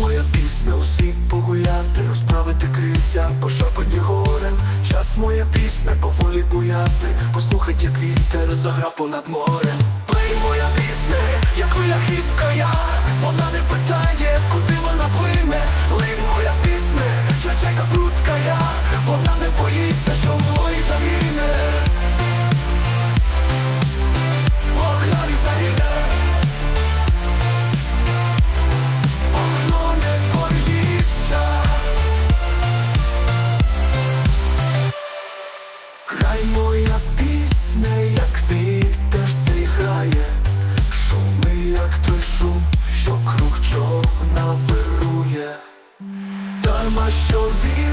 моя пісня, у погуляти, розправити крильця, пошапані горем. Час моя пісня, поволі буяти, послухать, як вітер заграв понад морем. Плей моя пісня, як хвиля хітка я, вона не питає. chover.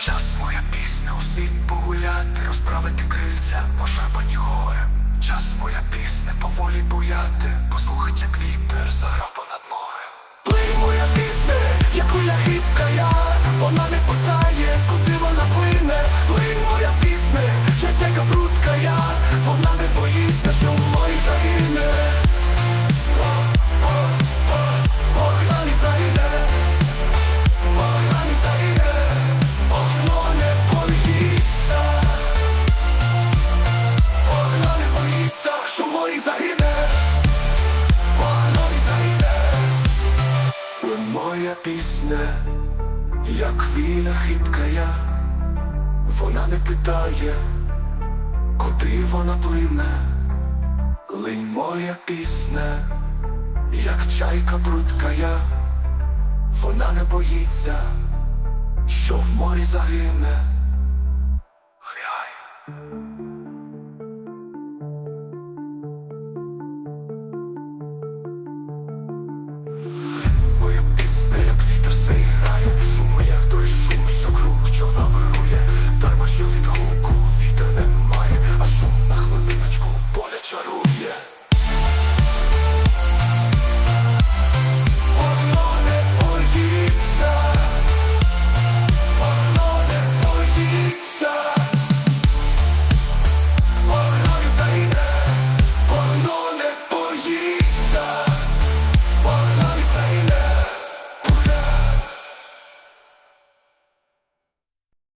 Час моя пісня у світ погуляти, розправити крильця, пошарпані гори. Час моя пісня поволі буяти, послухать, як вітер заграв пісня, як віна хибка я, вона не питає, куди вона плине. Линь моя пісня, як чайка прудка я, вона не боїться що в морі загине. Грай.